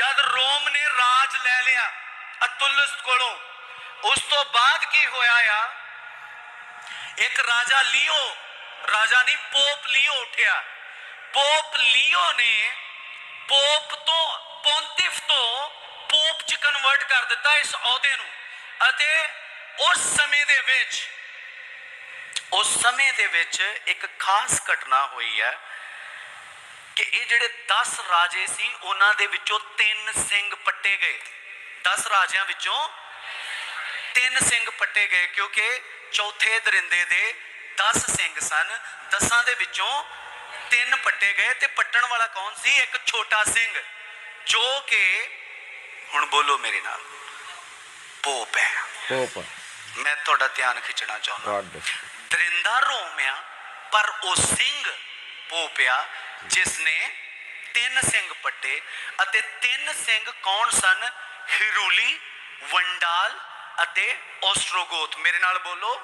ਜਦ ਰੋਮ ਨੇ ਰਾਜ ਲੈ ਲਿਆ ਅਤੁਲਸ ਕੋਲੋਂ, ਉਸ ਤੋਂ ਬਾਅਦ ਕੀ ਹੋਇਆ ਆ? ਇੱਕ ਰਾਜਾ ਲੀਓ, ਰਾਜਾ ਨਹੀਂ, ਪੋਪ ਲੀਓ ਉੱਠਿਆ। ਪੋਪ ਲੀਓ ਨੇ ਪੋਪ ਤੋਂ, ਪੌਂਟਿਫ ਤੋਂ ਪੋਪ ਚ ਕਨਵਰਟ ਕਰ ਦਿੱਤਾ ਇਸ ਅਹੁਦੇ ਨੂੰ। ਅਤੇ ਉਸ ਸਮੇਂ ਦੇ ਵਿੱਚ, ਉਸ ਸਮੇਂ ਦੇ ਵਿੱਚ ਇੱਕ ਖਾਸ ਘਟਨਾ ਹੋਈ ਹੈ। ਕਿ ਇਹ ਜਿਹੜੇ 10 ਰਾਜੇ ਸੀ ਉਹਨਾਂ ਦੇ ਵਿੱਚੋਂ ਤਿੰਨ ਸਿੰਘ ਪੱਟੇ ਗਏ। 10 ਰਾਜਿਆਂ ਵਿੱਚੋਂ ਤਿੰਨ ਸਿੰਘ ਪੱਟੇ ਗਏ ਕਿਉਂਕਿ ਚੌਥੇ ਦਰਿੰਦੇ ਦੇ 10 ਸਿੰਘ ਸਨ। ਦਸਾਂ ਦੇ ਵਿੱਚੋਂ ਤਿੰਨ ਪੱਟੇ ਗਏ ਤੇ ਪੱਟਣ ਵਾਲਾ ਕੌਣ ਸੀ? ਇੱਕ ਛੋਟਾ ਸਿੰਘ ਜੋ ਕਿ ਹੁਣ ਬੋਲੋ ਮੇਰੇ ਨਾਲ ਪੋਪ ਹੈ। ਪੋਪ ਮੈਂ ਤੁਹਾਡਾ ਧਿਆਨ ਖਿੱਚਣਾ ਚਾਹੁੰਦਾ। ਦਰਿੰਦਾ ਰੋਮ ਆ ਪਰ ਉਹ ਸਿੰਘ ਪੋਪਿਆ ਜਿਸ ਨੇ ਤਿੰਨ ਸਿੰਘ ਪੱਟੇ ਅਤੇ ਤਿੰਨ ਸਿੰਘ ਕੌਣ ਸਨ? ਹਿਰੂਲੀ ਵੰਡਾਲ ਅਤੇ ਔਸਟ੍ਰੋਗੋਥ ਮੇਰੇ ਨਾਲ ਬੋਲੋ।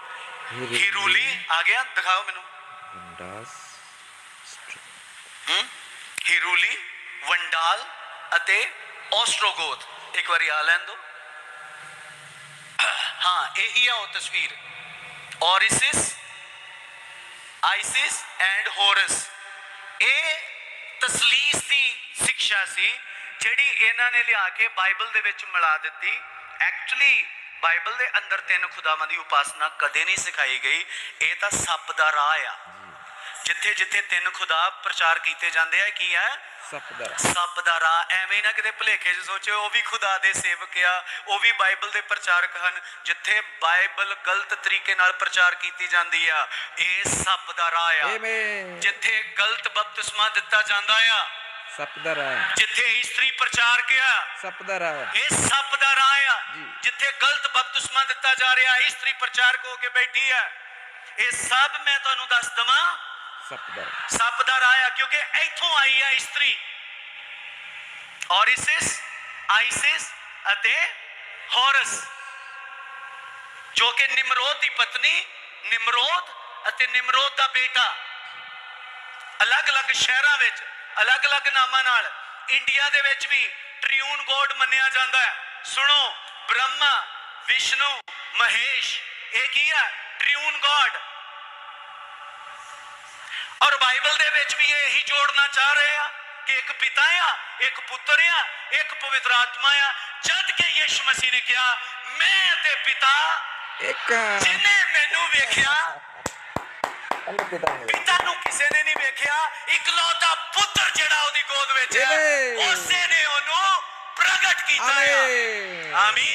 ਹਿਰੂਲੀ। ਆ ਗਿਆ? ਦਿਖਾਓ ਮੈਨੂੰ। ਡਾਸ ਹੂੰ? ਹਿਰੂਲੀ ਵੰਡਾਲ ਅਤੇ ਔਸਟ੍ਰੋਗੋਥ ਇੱਕ ਵਾਰੀ ਆ ਲੈਣ ਦੋ। ਹਾਂ ਇਹੀ ਆ ਉਹ ਤਸਵੀਰ। Osiris Isis and Horus. ਇਹ ਤਸਲੀਸ ਦੀ ਸਿੱਖਿਆ ਸੀ, ਜਿਹੜੀ ਇਹਨਾਂ ਨੇ ਲਿਆ ਕੇ ਬਾਈਬਲ ਦੇ ਵਿੱਚ ਮਿਲਾ ਦਿੱਤੀ। ਐਕਚੁਅਲੀ ਬਾਈਬਲ ਦੇ ਅੰਦਰ ਤਿੰਨ ਖੁਦਾਵਾਂ ਦੀ ਉਪਾਸਨਾ ਕਦੇ ਨਹੀਂ ਸਿਖਾਈ ਗਈ। ਇਹ ਤਾਂ ਸੱਪ ਦਾ ਰਾਹ ਆ। ਜਿੱਥੇ ਜਿੱਥੇ ਤਿੰਨ ਖੁਦਾ ਪ੍ਰਚਾਰ ਕੀਤੇ ਜਾਂਦੇ ਆ ਕੀ ਹੈ? ਸੱਪ ਦਾ ਸੱਪ ਦਾ ਰਾਹ। ਐਵੇਂ ਨਾ ਕਿਤੇ ਭੁਲੇਖੇ 'ਚ ਸੋਚਿਓ ਉਹ ਵੀ ਖੁਦਾ ਦੇ ਸੇਵਕ ਆ ਉਹ ਵੀ ਬਾਈਬਲ ਦੇ ਪ੍ਰਚਾਰਕ ਹਨ ਜਿੱਥੇ ਬਾਈਬਲ ਗਲਤ ਤਰੀਕੇ ਨਾਲ ਪ੍ਰਚਾਰ ਕੀਤੀ ਜਾਂਦੀ ਆ ਇਹ ਸੱਪ ਦਾ ਰਾਹ ਆ। ਜਿੱਥੇ ਗਲਤ ਬਪਤਿਸਮਾ ਦਿੱਤਾ ਜਾਂਦਾ ਆ ਸੱਪ ਦਾ ਰਾਹ। ਜਿੱਥੇ ਇਸਤਰੀ ਪ੍ਰਚਾਰਕ ਆ ਸੱਪ ਦਾ ਰਾਹ। ਇਹ ਸੱਪ ਦਾ ਰਾਹ ਆ। ਜਿੱਥੇ ਗਲਤ ਬਪਤਿਸਮਾ ਦਿੱਤਾ ਜਾ ਰਿਹਾ ਇਸਤਰੀ ਪ੍ਰਚਾਰਕ ਹੋ ਕੇ ਬੈਠੀ ਆ। ਇਹ ਸਭ ਮੈਂ ਤੁਹਾਨੂੰ ਦੱਸ ਦਵਾਂ ਸੱਪ ਦਾ ਰਾਹ। ਕਿਉਂਕਿ ਇੱਥੋਂ ਆਈ ਹੈ ਇਸਤਰੀ। ਔਰਿਸਿਸ, ਆਈਸਿਸ ਅਤੇ ਹੋਰਸ, ਜੋ ਕਿ ਨਿਮਰੋਦ ਦੀ ਪਤਨੀ, ਨਿਮਰੋਦ ਅਤੇ ਨਿਮਰੋਦ ਦਾ ਬੇਟਾ। ਅਲੱਗ-ਅਲੱਗ ਸ਼ਹਿਰਾਂ ਵਿੱਚ, ਅਲੱਗ-ਅਲੱਗ ਨਾਮਾਂ ਨਾਲ, ਇੰਡੀਆ ਦੇ ਵਿੱਚ ਵੀ ਟ੍ਰਿਊਨ ਗੋਡ ਮੰਨਿਆ ਜਾਂਦਾ ਹੈ। ਸੁਣੋ, ਬ੍ਰਹਮਾ, ਵਿਸ਼ਨੂੰ, ਮਹੇਸ਼, ਇਹ ਕੀ ਹੈ ਟ੍ਰਿਊਨ ਗੋਡ। ਔਰ ਬਾਈਬਲ ਦੇ ਵਿੱਚ ਵੀ ਇਹ ਜੋੜਨਾ ਚਾਹ ਰਹੇ ਆ ਕਿ ਇੱਕ ਪਿਤਾ ਆ ਇੱਕ ਪੁੱਤਰ ਆ ਇੱਕ ਪਵਿੱਤਰ ਆਤਮਾ ਆ। ਜਦ ਕਿ ਯਿਸੂ ਮਸੀਹ ਨੇ ਕਿਹਾ ਮੈਂ ਤੇ ਪਿਤਾ ਇੱਕ ਜਿਨੇ ਮੈਨੂੰ ਵੇਖਿਆ ਪਿਤਾ ਨੂੰ। ਕਿਸੇ ਨੇ ਨਹੀਂ ਵੇਖਿਆ ਇਕਲੌਤਾ ਪੁੱਤਰ ਜਿਹੜਾ ਉਹਦੀ ਗੋਦ ਵਿੱਚ ਹੈ। ਉਸੇ ਨੇ ਉਹਨੂੰ ਪ੍ਰਗਟ ਕੀਤਾ ਆਮੇਨ। ਆਮੀਨ।